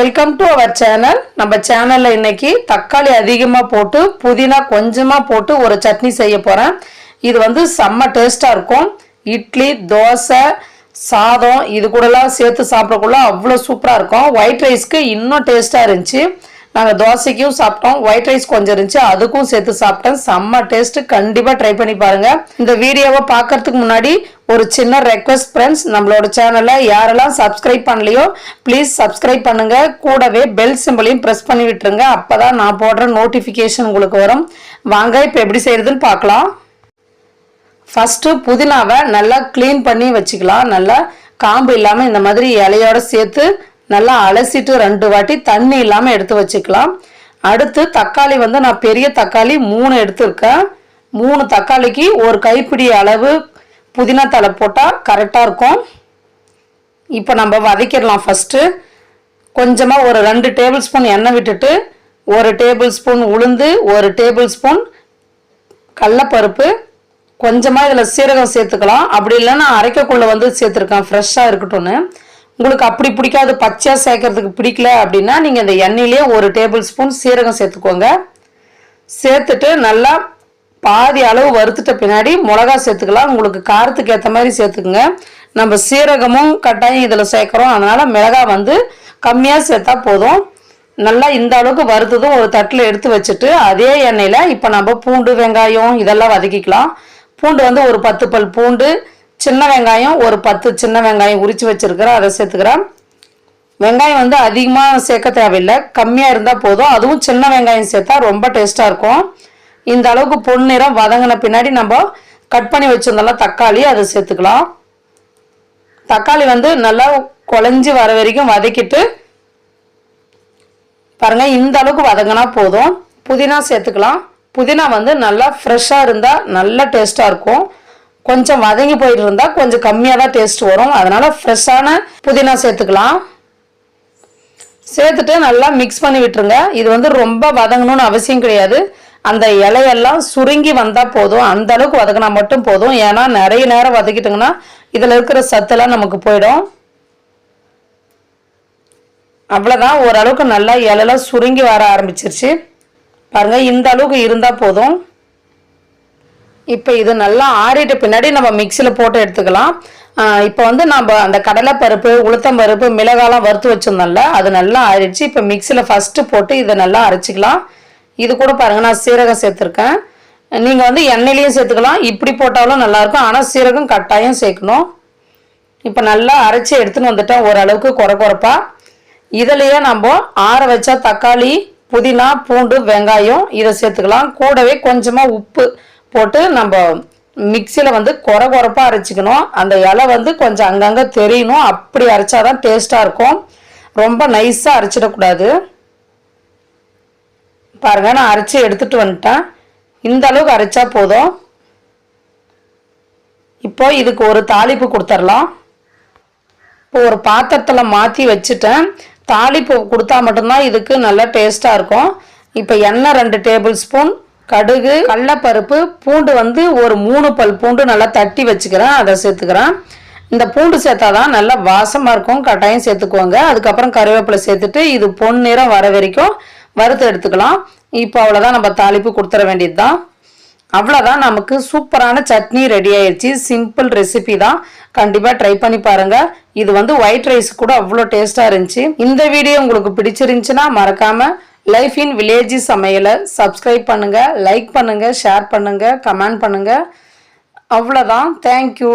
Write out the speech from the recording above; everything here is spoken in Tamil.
வெல்கம் டு அவர் சேனல் நம்ம சேனலில் இன்னைக்கு தக்காளி அதிகமாக போட்டு புதினா கொஞ்சமாக போட்டு ஒரு சட்னி செய்ய போகிறேன் இது வந்து செம்ம டேஸ்ட்டாக இருக்கும். இட்லி தோசை சாதம் இது கூடலாம் சேர்த்து சாப்பிடக்குள்ள அவ்வளோ சூப்பராக இருக்கும். ஒயிட் ரைஸ்க்கு இன்னும் டேஸ்ட்டாக இருந்துச்சு. நாங்கள் தோசைக்கும் சாப்பிட்டோம். ஒயிட் ரைஸ் கொஞ்சம் இருந்துச்சு. அதுக்கும் சேர்த்து சாப்பிட்டேன். செம்ம டேஸ்ட் கண்டிப்பாக ட்ரை பண்ணி பாருங்கள் இந்த வீடியோவை பார்க்கறதுக்கு முன்னாடி ஒரு சின்ன ரெக்வஸ்ட் ஃப்ரெண்ட்ஸ் நம்மளோட சேனலை யாரெல்லாம் சப்ஸ்கிரைப் பண்ணலையோ ப்ளீஸ் சப்ஸ்கிரைப் பண்ணுங்கள் கூடவே பெல் சிம்பிளையும் ப்ரெஸ் பண்ணி விட்டுருங்க. அப்பதான் நான் போடுற நோட்டிஃபிகேஷன் உங்களுக்கு வரும். வாங்க இப்போ எப்படி செய்கிறதுன்னு பார்க்கலாம் ஃபஸ்ட்டு புதினாவை நல்லா க்ளீன் பண்ணி வச்சுக்கலாம். நல்லா காம்பு இல்லாமல் இந்த மாதிரி இலையோட சேர்த்து நல்லா அலசிட்டு ரெண்டு வாட்டி தண்ணி இல்லாமல் எடுத்து வச்சுக்கலாம். அடுத்து தக்காளி வந்து நான் பெரிய தக்காளி மூணு எடுத்திருக்கேன். மூணு தக்காளிக்கு ஒரு கைப்பிடி அளவு புதினா தலை போட்டால் கரெக்டாக இருக்கும். இப்போ நம்ம வதக்கிடலாம் ஃபஸ்ட்டு கொஞ்சமாக ஒரு ரெண்டு டேபிள் ஸ்பூன் எண்ணெய் விட்டுட்டு ஒரு டேபிள் ஸ்பூன் உளுந்து ஒரு டேபிள் ஸ்பூன் கடலப்பருப்பு. கொஞ்சமாக இதில் சீரகம் சேர்த்துக்கலாம். அப்படி இல்லைன்னா அரைக்கக்குள்ளே வந்து சேர்த்துருக்கேன் ஃப்ரெஷ்ஷாக இருக்கட்டும்னு. உங்களுக்கு அப்படி பிடிக்காது பச்சையாக சேர்க்கறதுக்கு பிடிக்கல அப்படின்னா நீங்கள் இந்த எண்ணெயிலே ஒரு டேபிள் ஸ்பூன் சீரகம் சேர்த்துக்கோங்க. சேர்த்துட்டு நல்லா பாதி அளவு வறுத்துட்ட பின்னாடி மிளகா சேர்த்துக்கலாம். உங்களுக்கு காரத்துக்கு ஏற்ற மாதிரி சேர்த்துக்குங்க. நம்ம சீரகமும் கட்டாயம் இதில் சேர்க்குறோம். அதனால் மிளகா வந்து கம்மியாக சேர்த்தா போதும். நல்லா இந்த அளவுக்கு வறுத்ததும் ஒரு தட்டில் எடுத்து வச்சுட்டு அதே எண்ணெயில் இப்போ நம்ம பூண்டு வெங்காயம் இதெல்லாம் வதக்கிக்கலாம். பூண்டு வந்து ஒரு பத்து பல் பூண்டு சின்ன வெங்காயம் ஒரு பத்து சின்ன வெங்காயம் உரிச்சு வச்சிருக்கிறேன் அதை சேர்த்துக்கிறேன் வெங்காயம் வந்து அதிகமாக சேர்க்க தேவையில்லை. கம்மியாக இருந்தால் போதும். அதுவும் சின்ன வெங்காயம் சேர்த்தா ரொம்ப டேஸ்ட்டாக இருக்கும். இந்த அளவுக்கு பொன்னிறம் வதங்கின பின்னாடி நம்ம கட் பண்ணி வச்சிருந்தோம்ல தக்காளி அதை சேர்த்துக்கலாம். தக்காளி வந்து நல்லா குழஞ்சி வர வரைக்கும் வதக்கிட்டு பாருங்க இந்த அளவுக்கு வதங்கினா போதும். புதினா சேர்த்துக்கலாம். புதினா வந்து நல்லா ஃப்ரெஷ்ஷாக இருந்தால் நல்லா டேஸ்ட்டாக இருக்கும். கொஞ்சம் வதங்கி போயிட்டு இருந்தால் கொஞ்சம் கம்மியாக தான் டேஸ்ட் வரும். அதனால ஃப்ரெஷ்ஷான புதினா சேர்த்துக்கலாம். சேர்த்துட்டு நல்லா மிக்ஸ் பண்ணி விட்டுருங்க. இது வந்து ரொம்ப வதங்கணும்னு அவசியம் கிடையாது. அந்த இலையெல்லாம் சுருங்கி வந்தால் போதும். அந்த அளவுக்கு வதக்கினா மட்டும் போதும். ஏன்னா நிறைய நேரம் வதக்கிட்டிங்கன்னா இதில் இருக்கிற சத்தெல்லாம் நமக்கு போயிடும். அவ்வளோதான் ஓரளவுக்கு நல்லா இலையெல்லாம் சுருங்கி வர ஆரம்பிச்சிருச்சு. பாருங்க இந்த அளவுக்கு இருந்தால் போதும். இப்போ இது நல்லா ஆறிட்ட பின்னாடி நம்ம மிக்சியில் போட்டு எடுத்துக்கலாம். இப்போ வந்து நம்ம அந்த கடலைப்பருப்பு உளுத்தம்பருப்பு மிளகாலாம் வறுத்து வச்சிருந்தோம்ல அது நல்லா அரைச்சி இப்போ மிக்சியில் ஃபஸ்ட்டு போட்டு இதை நல்லா அரைச்சிக்கலாம். இது கூட பாருங்கள் நான் சீரகம் சேர்த்துருக்கேன். நீங்கள் வந்து எண்ணெயிலையும் சேர்த்துக்கலாம். இப்படி போட்டாலும் நல்லாயிருக்கும். ஆனால் சீரகம் கட்டாயம் சேர்க்கணும். இப்போ நல்லா அரைச்சி எடுத்துன்னு வந்துட்டேன் ஓரளவுக்கு குறை குறைப்பாக இதிலையே நம்ம ஆற வச்சா தக்காளி புதினா பூண்டு வெங்காயம் இதை சேர்த்துக்கலாம். கூடவே கொஞ்சமாக உப்பு. போட்டு நம்ம மிக்சியில் வந்து குறை குறைப்பாக அரைச்சிக்கணும். அந்த இலை வந்து கொஞ்சம் அங்கங்கே தெரியணும். அப்படி அரைச்சா தான் டேஸ்ட்டாக இருக்கும். ரொம்ப நைஸாக அரைச்சிடக்கூடாது. பாருங்க நான் அரைச்சி எடுத்துகிட்டு வந்துட்டேன். இந்த அளவுக்கு அரைச்சா போதும். இப்போ இதுக்கு ஒரு தாளிப்பு கொடுத்துர்லாம். இப்போ ஒரு பாத்திரத்தில் மாற்றி வச்சுட்டேன். தாளிப்பு கொடுத்தா மட்டும்தான் இதுக்கு நல்லா டேஸ்ட்டாக இருக்கும். இப்போ எண்ணெய் ரெண்டு டேபிள் ஸ்பூன் கடுகு கடலப்பருப்பு பூண்டு வந்து ஒரு மூணு பல் பூண்டு நல்லா தட்டி வச்சுக்கிறேன். அதை சேர்த்துக்கிறேன். இந்த பூண்டு சேர்த்தாதான் நல்லா வாசமாக இருக்கும். கட்டாயம் சேர்த்துக்குவாங்க. அதுக்கப்புறம் கருவேப்பிலை சேர்த்துட்டு இது பொன்னிறம் வர வரைக்கும் வறுத்து எடுத்துக்கலாம். இப்போ அவ்வளோதான் நம்ம தாளிப்பு கொடுத்துட வேண்டியது தான் அவ்வளோதான் நமக்கு சூப்பரான சட்னி ரெடி ஆயிடுச்சு. சிம்பிள் ரெசிபி தான். கண்டிப்பாக ட்ரை பண்ணி பாருங்கள் இது வந்து ஒயிட் ரைஸ் கூட அவ்வளோ டேஸ்ட்டாக இருந்துச்சு. இந்த வீடியோ உங்களுக்கு பிடிச்சிருந்துச்சுன்னா மறக்காமல் லைஃப் இன் வில்லேஜ் சமையலை சப்ஸ்கிரைப் பண்ணுங்கள் லைக் பண்ணுங்கள் ஷேர் பண்ணுங்கள் கமெண்ட் பண்ணுங்கள் அவ்வளோதான் தேங்க்யூ